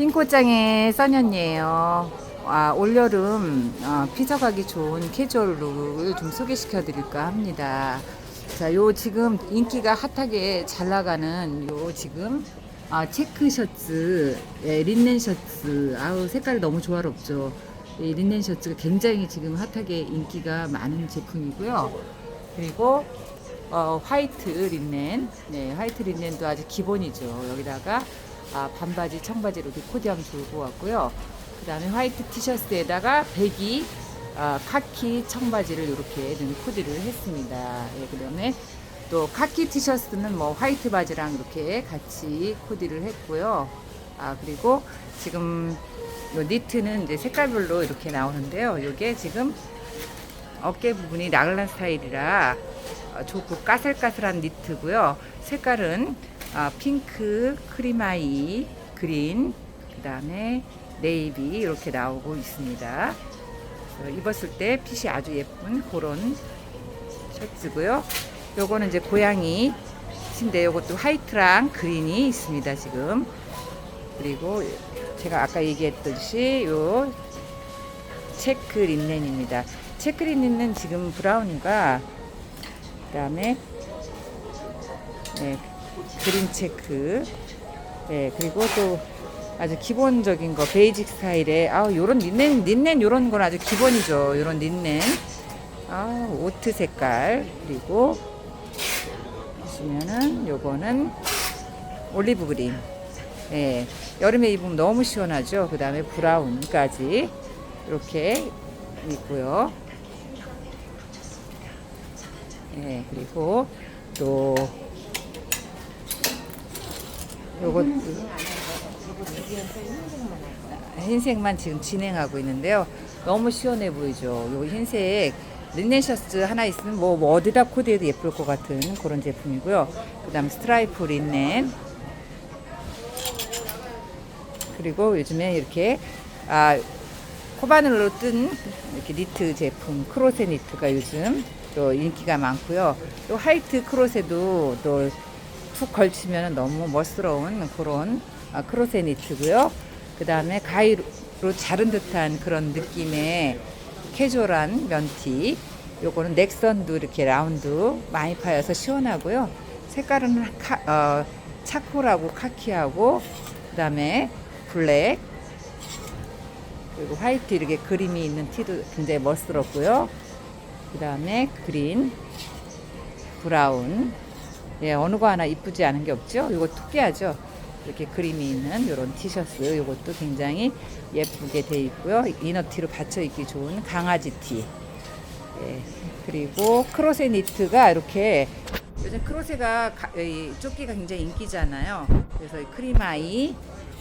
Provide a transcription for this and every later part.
핑코짱의 써년이에요. 아, 올여름 어, 피서가기 좋은 캐주얼 룩을 좀 소개시켜 드릴까 합니다. 자, 요 지금 인기가 핫하게 잘 나가는 요 지금 아, 체크 셔츠, 예, 린넨 셔츠. 아우, 색깔이 너무 조화롭죠. 이 린넨 셔츠가 굉장히 지금 핫하게 인기가 많은 제품이고요. 그리고 어, 화이트 린넨, 네, 화이트 린넨도 아주 기본이죠. 여기다가 아, 반바지, 청바지 이렇게 좋을 것 같고요. 그 다음에 화이트 티셔츠에다가 배기, 아, 카키 청바지를 이렇게 넣은 코디를 했습니다. 예, 그 다음에 또 카키 티셔츠는 뭐 화이트 바지랑 이렇게 같이 코디를 했고요. 아, 그리고 지금 요 니트는 이제 색깔별로 이렇게 나오는데요. 이게 지금 어깨 부분이 라글란 스타일이라 어, 좋고 까슬까슬한 니트고요. 색깔은 아, 핑크, 크리마이, 그린, 그 다음에 네이비 이렇게 나오고 있습니다. 그래서 입었을 때 핏이 아주 예쁜 그런 셔츠고요. 요거는 이제 고양이 인데 요것도 화이트랑 그린이 있습니다 지금. 그리고 제가 아까 얘기했듯이 요 체크 린넨입니다. 체크 린넨은 지금 브라운과 그다음에 네, 그린 체크 네, 그리고 또 아주 기본적인 거 베이직 스타일의 아 요런 린넨 린넨 요런 건 아주 기본이죠. 요런 린넨 아 오트 색깔 그리고 보시면은 요거는 올리브 그린 예, 여름에 입으면 너무 시원하죠. 그 다음에 브라운까지 이렇게 있고요. 예, 그리고 또 요것도 흰색만 지금 진행하고 있는데요. 너무 시원해 보이죠. 요 흰색 린넨 셔츠 하나 있으면 뭐, 뭐 어디다 코디해도 예쁠 것 같은 그런 제품이고요. 그 다음 스트라이프 린넨 그리고 요즘에 이렇게 아 코바늘로 뜬 이렇게 니트 제품 크로세 니트가 요즘 또 인기가 많고요. 또 화이트 크로세도 또 툭 걸치면 너무 멋스러운 그런 아, 크로세 니트고요. 그 다음에 가위로 자른 듯한 그런 느낌의 캐주얼한 면티. 요거는 넥선도 이렇게 라운드 많이 파여서 시원하고요. 색깔은 카, 어, 차콜하고 카키하고 그 다음에 블랙 그리고 화이트 이렇게 그림이 있는 티도 굉장히 멋스럽고요. 그 다음에 그린, 브라운. 예, 어느 거 하나 이쁘지 않은 게 없죠? 이거 특이하죠? 이렇게 그림이 있는 이런 티셔츠 이것도 굉장히 예쁘게 돼 있고요. 이너티로 받쳐 입기 좋은 강아지 티. 예, 그리고 크로세 니트가 이렇게 요즘 크로세가 조끼가 굉장히 인기잖아요. 그래서 이 크리마이,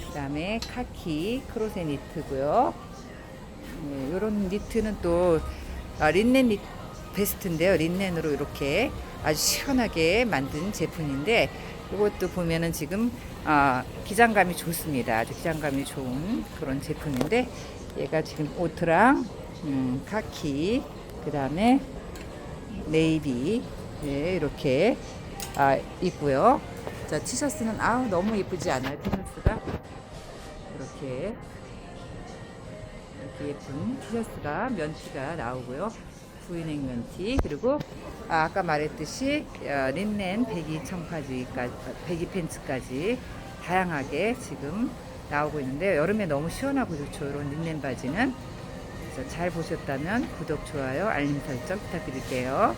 그다음에 카키 크로세 니트고요. 네, 이런 니트는 또 아, 린넨 니 베스트인데요. 린넨으로 이렇게 아주 시원하게 만든 제품인데 이것도 보면은 지금 아, 기장감이 좋습니다. 아주 기장감이 좋은 그런 제품인데 얘가 지금 오트랑 음, 카키 그 다음에 네이비 네, 이렇게 아, 있고요. 자 티셔츠는 아우 너무 예쁘지 않아요 티셔츠가 이렇게 이렇게 예쁜 티셔츠가 면티가 나오고요. 부인행 면티 그리고 아, 아까 말했듯이 어, 린넨 배기 청바지까지 배기 팬츠까지 다양하게 지금 나오고 있는데 여름에 너무 시원하고 좋죠. 이런 린넨 바지는 잘 보셨다면 구독 좋아요 알림 설정 부탁드릴게요.